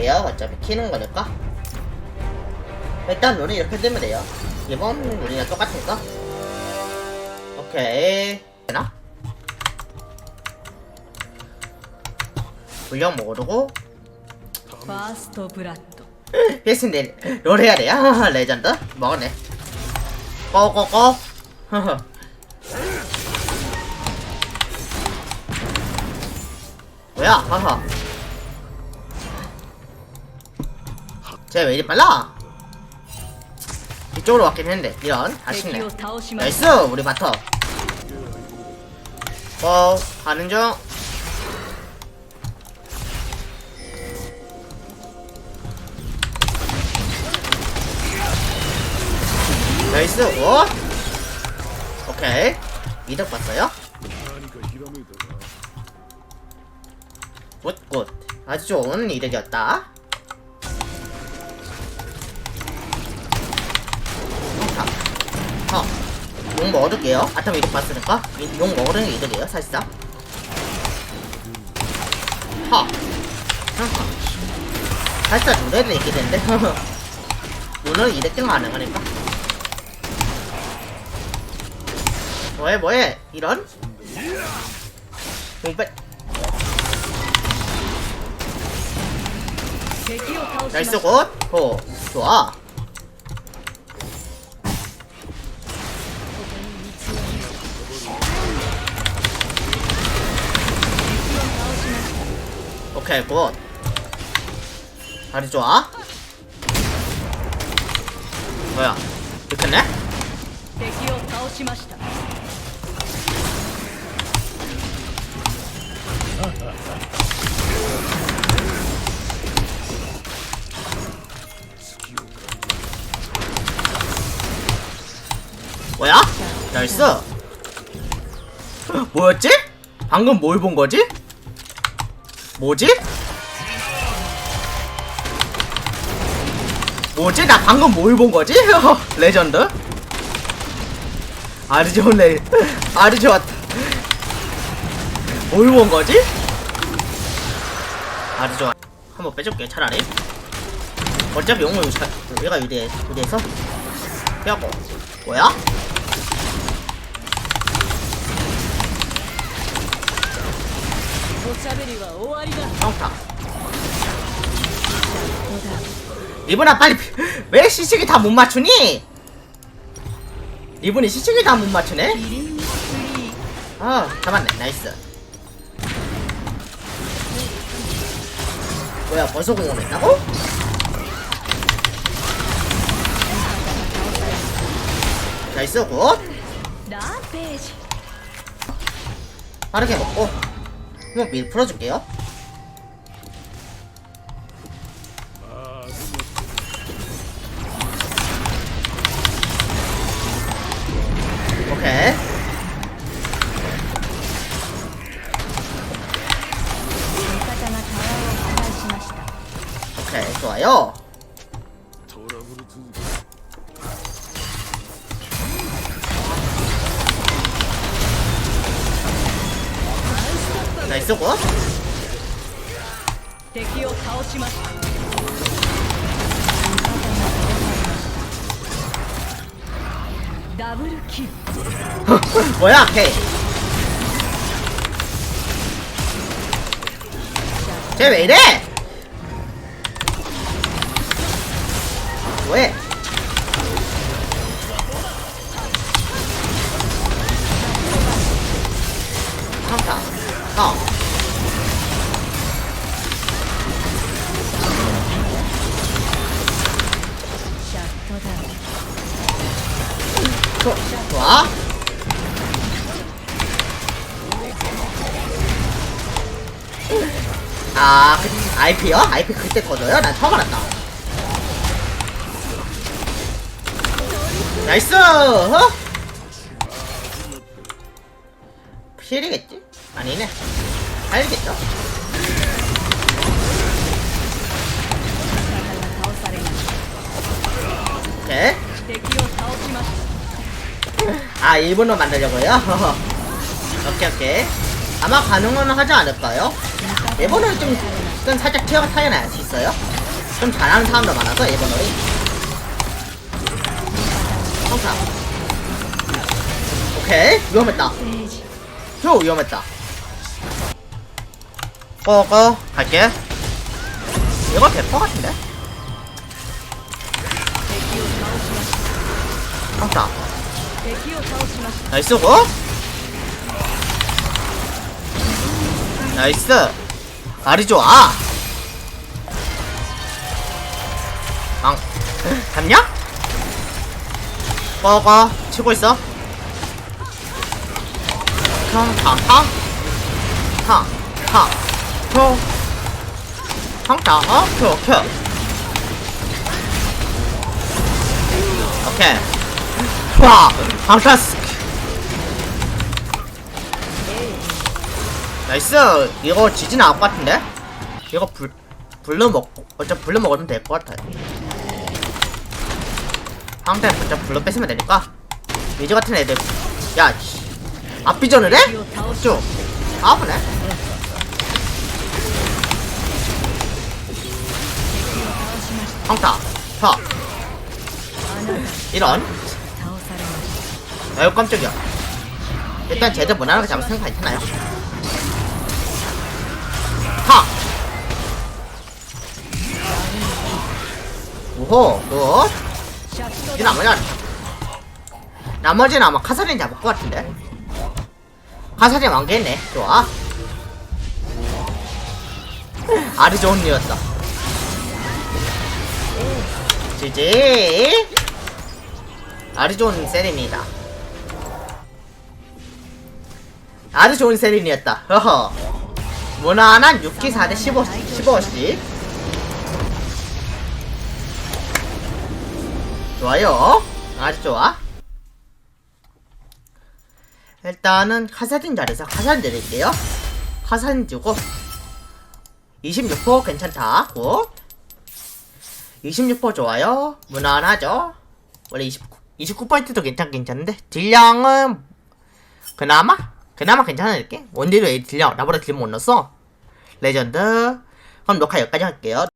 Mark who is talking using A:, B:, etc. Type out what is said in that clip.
A: 볼게요. 어차피 키는 거니까. 일단 룰은 이렇게 되면 돼요. 기본 룰이랑 똑같으니까. 오케이. 되나? 물량 모르고.
B: 파스토 브라토.
A: 필승님, 롤 해야 돼요. 레전드? 먹었네. 고고고. 뭐야? 하하. 제가 왜 이리 빨라? 이쪽으로 왔긴 했는데. 이런 아쉽네. 나이스 우리 바터. 어 가는 중. 나이스 오. 오케이. 이득 봤어요? 굿굿. 아주 좋은 이득이었다. 용 먹어둘게요 아타미 이렇게 봤으니까. 용 먹으려는 게 이득이에요, 사실상. 하! 그러니까. 사실상 노래도 있게 되는데. 오늘은 이득도 가능하니까. 뭐해, 뭐해. 이런? 공백. 날쓰고 어, 좋아. 오케이 굿 다리 좋아 뭐야 끝났네? 뭐야? 나이스 뭐였지? 방금 뭘 본 거지? 뭐지? 뭐지? 나 방금 뭘 본 거지? 레전드? 아주 좋은 레 아주 좋았다. 뭘 본 거지? 아주 좋아. 한번 빼줄게 차라리. 어차피 용을 자- 우리가 유리해 유리해서 빼고 뭐야? 정타 이분아 빨리 왜 시식이 다 못 맞추니? 이분이 시식이 다 못 맞추네? 어 잡았네 나이스 뭐야 벌써 공원했다고? 나이스 굿 빠르게 먹고 이거 밀 풀어줄게요. 오케이. 오케이, 좋아요. 나이스
B: 고.
A: 뭐야 헤이 쟤왜 이래? 뭐해? 한타 나. 좋아. 아, 그, IP요? IP 그때 꺼져요? 난 처음 알았다. 나이스! 어? 힐이겠지? 아니네 알겠죠? 오케이 아 일본어 만들려고요? 오케이 오케이 아마 가능하면 하지 않을까요? 일본어를 좀, 좀 살짝 티어가 차이 날수 있어요? 좀 잘하는 사람도 많아서 일본어를 항상 오케이 위험했다 표 위험했다. 꺼꺼 갈게. 이거 대포 같은데?
B: 맞다
A: 나이스 고. 나이스. 말이 좋아. 빵 잡냐? 꺼꺼 치고 있어. 탕탕탕 탕탕 표 탕탕 어? 표 표. 오케이 와 판타스틱 나이스 이거 지진 않을 것 같은데? 이거 불 불러 먹고 어차피 불러 먹으면 될 것 같아요 상대 어차피 불러 뺏으면 되니까 미즈 같은 애들 야 씨. 앞비전을 해? 쭉 아프네 평타 펴 이런. 아유 깜짝이야. 일단 제대 무난하게 잡을 생각 괜찮아요? 하 오호 굿이 나머지 나머지는 아마 카사린 잡을 것 같은데. 카사딘 왕개했네. 좋아. 아주 좋은 일이었다. 지지. 아주 좋은 세린이다. 아주 좋은 세린이었다. 허허. 무난한 6기 4대 15, 15씩. 좋아요. 아주 좋아 일단은 카사딘 자리에서 카사딘 드릴게요. 카사딘 주고 26% 괜찮다. 굿26% 좋아요. 무난하죠? 원래 29, 29%도 괜찮 괜찮은데? 딜량은 그나마? 그나마 괜찮을게? 원딜도 딜량 나보다 딜 못 넣었어. 레전드. 그럼 녹화 여기까지 할게요